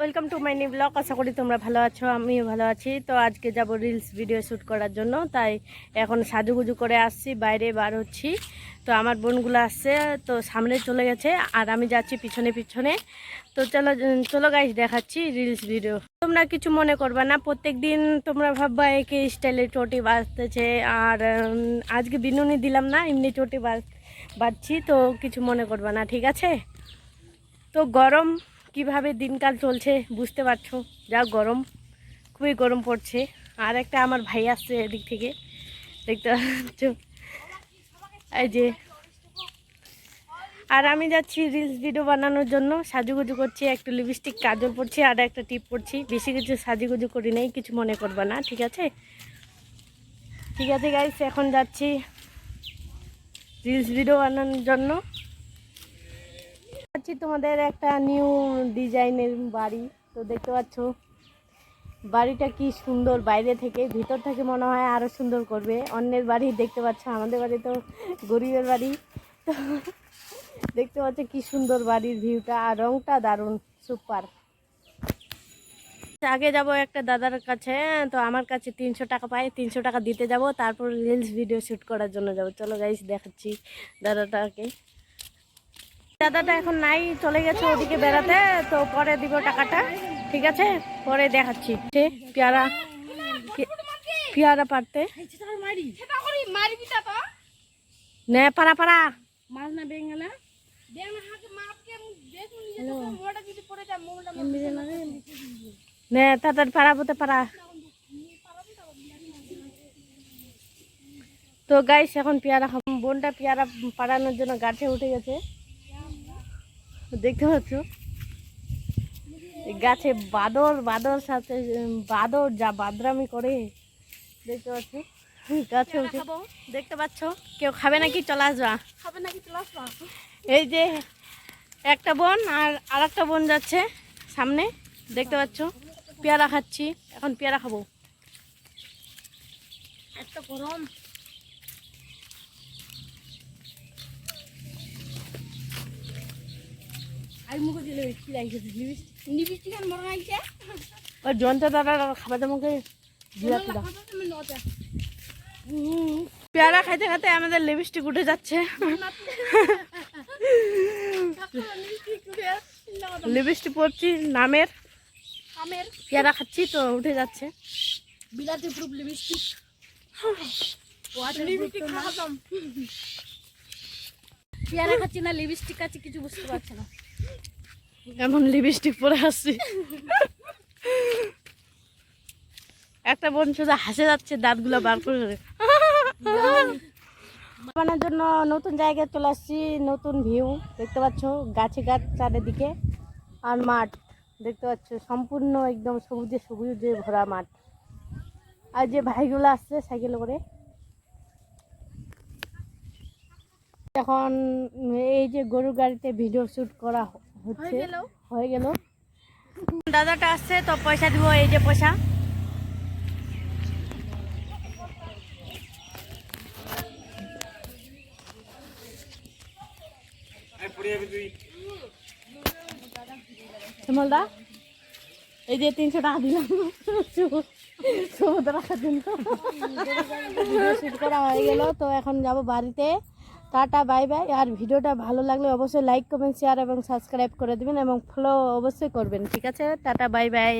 Welcome to my new blog আশা করি তোমরা ভালো আছো, আমিও ভালো আছি। তো আজকে যাব রিলস ভিডিও শ্যুট করার জন্য। তাই এখন সাজুগুজু করে আসছি, বাইরে বার হচ্ছি। তো আমার বোনগুলো আসছে, তো সামনে চলে গেছে, আর আমি যাচ্ছি পিছনে পিছনে। তো চলো চলো গাইস দেখাচ্ছি রিলস ভিডিও তোমরা কিছু মনে করবা না প্রত্যেক দিন তোমরা ভাববা, একে স্টাইলে চটি বাজতেছে, আর আজকে বিনুনি দিলাম না, এমনি চটি বাজ, বাজছি, তো কিছু মনে করবা না, ঠিক আছে? তো গরম কীভাবে দিনকাল চলছে বুঝতে পারছ? যা গরম, খুবই গরম পড়ছে। আর একটা আমার ভাই আসছে এদিক থেকে, দেখতে পাচ্ছ? এই যে। আর আমি যাচ্ছি রিলস ভিডিও বানানোর জন্য। সাজুগুজু করছি, একটু লিপস্টিক কাজল পড়ছি আর একটা টিপ পড়ছি বেশি কিছু সাজুগুজু করি নেই, কিছু মনে করবা না, ঠিক আছে? ঠিক আছে গাইস এখন যাচ্ছি রিলস ভিডিও বানানোর জন্য। দেখাচ্ছি তোমাদের একটা নিউ ডিজাইনের বাড়ি। তো দেখতে পাচ্ছ, বাড়িটা কি সুন্দর, বাইরে থেকে, ভিতর থেকে মনে হয় আরও সুন্দর করবে। অন্যের বাড়ি দেখতে পাচ্ছ, আমাদের বাড়ি তো গরিবের বাড়ি। তো দেখতে পাচ্ছ কি সুন্দর বাড়ির ভিউটা আর রংটা দারুণ সুপার আগে যাব একটা দাদার কাছে, তো আমার কাছে তিনশো টাকা পাই, তিনশো টাকা দিতে যাব, তারপর রিলস ভিডিও শ্যুট করার জন্য যাব। চলো গাইস দেখাচ্ছি দাদাটাকে। দাদাটা এখন নাই, চলে গেছে ওদিকে বেড়াতে, তো পরে দিব টাকাটা, ঠিক আছে? পরে দেখাচ্ছি। পেয়ারা পেয়ারা পারতে নে পারা পারা নে, তাড়াতাড়ি পারা পারা তো গাইস এখন পেয়ারা বোনটা পেয়ারা পাড়ানোর জন্য গাছে উঠে গেছে। দেখতে পাচ্ছ? গাছে বাদর বাদর সাথে বাদর যা বাদরামি করে। দেখতে পাচ্ছ? গাছে দেখতে পাচ্ছ? কেউ খাবে নাকি? চলে আসবা। খাবে নাকি? চলে আসবা। এই যে একটা বোন আর আর একটা বোন যাচ্ছে সামনে। দেখতে পাচ্ছ? পেয়ারা খাচ্ছি। এখন পেয়ারা খাব। এত গরম আমি মুখে দিলে কি লাগছে লিপস্টিক আর মরণ আইছে ওই দাদা খাবার পেয়ারা খাইতে খাইতে আমাদের লিপস্টিক উঠে যাচ্ছে। লিপস্টিক পরছি নামের। পেয়ারা খাচ্ছি তো উঠে যাচ্ছে। বিলাতি প্রুফ লিপস্টিক। লিপস্টিক পেয়ারা খাচ্ছি না লিপস্টিক খাচ্ছি কিছু বুঝতে পারছি না। এমন লিপস্টিক পরে আসছি একটা বোন শুধু হাসে যাচ্ছে, দাঁতগুলো বার করে বানানোর জন্য নতুন জায়গায় চলে আসছি, নতুন ভিউ দেখতে পাচ্ছ গাছে গাছ চারিদিকে আর মাঠ, দেখতে পাচ্ছ সম্পূর্ণ একদম সবুজে সবুজে ভরা মাঠ। আর যে ভাইগুলো আসছে সাইকেলে করে, এখন এই যে গরুর গাড়িতে ভিডিও শ্যুট করা হচ্ছে। হয়ে গেল। দাদাটা আসছে তো পয়সা দিব এই যে পয়সা। শ্যামলদা এই যে তিনশো টাকা দিলাম। সমুদ্র রাখার জন্য শুট করা হয়ে গেল তো এখন যাব বাড়িতে। Tata, bye by. আর ভিডিওটা ভালো লাগলে অবশ্যই লাইক কমেন্ট শেয়ার এবং সাবস্ক্রাইব করে দেবেন এবং ফলো অবশ্যই করবেন। ঠিক আছে? টাটা, বাই বাই।